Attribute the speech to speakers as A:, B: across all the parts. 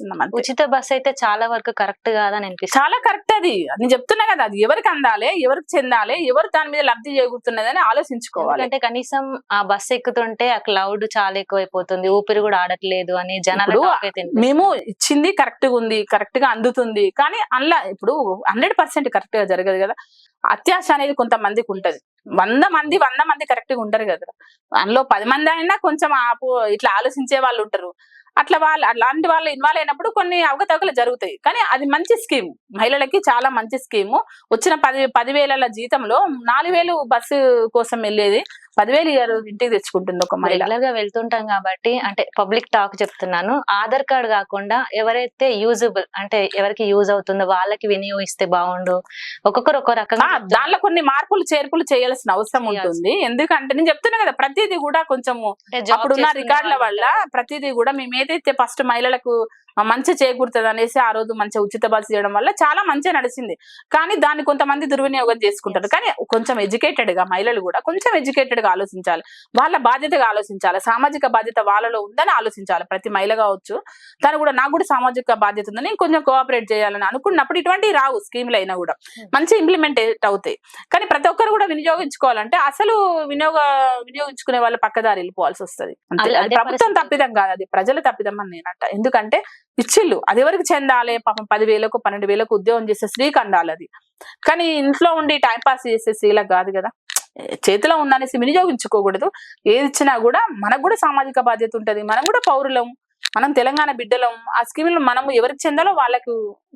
A: ఆలోచిస్తున్నాం అంతే.
B: ఉచిత బస్ అయితే చాలా వరకు కరెక్ట్ కాదని అనిపిస్తుంది.
A: చాలా కరెక్ట్ అది. నేను చెప్తున్నా కదా అది ఎవరికి అందాలి ఎవరికి చెందాలి ఎవరు దాని మీద లబ్ధి చేకూరుతున్నదని ఆలోచించుకోవాలి.
B: ఎందుకంటే కనీసం ఆ బస్ ఎక్కుతుంటే ఆ క్లౌడ్ చాలా ఎక్కువైపోతుంది ఊపిరి కూడా ఆడట్లేదు అని జనాల.
A: మేము ఇచ్చింది కరెక్ట్గా ఉంది కరెక్ట్గా అందుతుంది. కానీ అందులో ఇప్పుడు హండ్రెడ్ పర్సెంట్ కరెక్ట్గా జరగదు కదా. అత్యాశ అనేది కొంతమందికి ఉంటది. వంద మంది వంద మంది కరెక్ట్గా ఉంటారు కదా. అందులో పది మంది అయినా కొంచెం ఆపు ఇట్లా ఆలోచించే వాళ్ళు ఉంటారు. అట్లా వాళ్ళు అలాంటి వాళ్ళు ఇన్వాల్వ్ అయినప్పుడు కొన్ని అవకతవకలు జరుగుతాయి. కానీ అది మంచి స్కీమ్. మహిళలకి చాలా మంచి స్కీము. వచ్చిన పది పదివేల జీతంలో నాలుగు వేలు బస్సు కోసం వెళ్ళేది పదివేలు ఇయర్ ఇంటికి తెచ్చుకుంటుంది ఒక మహిళ.
B: రెగ్యులర్గా వెళ్తుంటాం కాబట్టి అంటే పబ్లిక్ టాక్ చెప్తున్నాను. ఆధార్ కార్డ్ కాకుండా ఎవరైతే యూజబుల్ అంటే ఎవరికి యూజ్ అవుతుందో వాళ్ళకి వినియోగిస్తే బాగుండు. ఒక్కొక్కరు ఒక్కో రకంగా
A: దానిలో కొన్ని మార్పులు చేర్పులు చేయాల్సిన అవసరం ఉంటుంది. ఎందుకంటే నేను చెప్తున్నా కదా ప్రతిదీ కూడా కొంచెము అప్పుడున్న రికార్డుల వల్ల ప్రతిదీ కూడా మేము ఏదైతే ఫస్ట్ మహిళలకు మంచి చేకూరుతుంది అనేసి ఆ రోజు మంచిగా ఉచిత బస్సు చేయడం వల్ల చాలా మంచిగా నడిచింది. కానీ దాన్ని కొంతమంది దుర్వినియోగం చేసుకుంటారు. కానీ కొంచెం ఎడ్యుకేటెడ్గా మహిళలు కూడా కొంచెం ఎడ్యుకేటెడ్గా ఆలోచించాలి. వాళ్ళ బాధ్యతగా ఆలోచించాలి. సామాజిక బాధ్యత వాళ్ళలో ఉందని ఆలోచించాలి. ప్రతి మహిళ కావచ్చు. తను కూడా నాకు కూడా సామాజిక బాధ్యత ఉందని నేను కొంచెం కోఆపరేట్ చేయాలని అనుకున్నప్పుడు ఇటువంటివి రావు స్కీమ్లు అయినా కూడా మంచి ఇంప్లిమెంట్ అవుతాయి. కానీ ప్రతి ఒక్కరు కూడా వినియోగించుకోవాలంటే అసలు వినియోగ వినియోగించుకునే వాళ్ళు పక్కదారి వెళ్ళిపోవాల్సి వస్తుంది. ప్రభుత్వం. తప్పిదం కాదు. అది ప్రజల తప్పిదం అని నేనంట. ఎందుకంటే ఇచ్చిళ్ళు. అది ఎవరికి చెందాలి? పాపం పదివేలకు పన్నెండు వేలకు ఉద్యోగం చేసే స్త్రీకి అందాలి అది కానీ ఇంట్లో ఉండి టైంపాస్ చేసే స్త్రీలకు కాదు కదా. చేతిలో ఉందనేసి వినియోగించుకోకూడదు. ఏది ఇచ్చినా కూడా మనకు కూడా సామాజిక బాధ్యత ఉంటది. మనం కూడా పౌరులం. మనం తెలంగాణ బిడ్డలం. ఆ స్కీములు మనము ఎవరికి చెందాలో వాళ్ళకు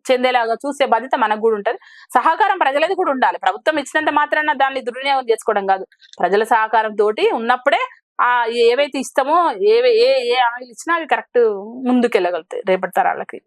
A: చెందేలాగా చూసే బాధ్యత మనకు కూడా ఉంటుంది. సహకారం ప్రజలది కూడా ఉండాలి. ప్రభుత్వం ఇచ్చినంత మాత్రాన దాన్ని దుర్వినియోగం చేసుకోవడం కాదు. ప్రజల సహకారం తోటి ఉన్నప్పుడే ఆ ఏవైతే ఇస్తామో ఏ ఏ ఏ ఇచ్చినా అవి కరెక్ట్ ముందుకు వెళ్ళగలుగుతాయి రేపటి తరాలకి.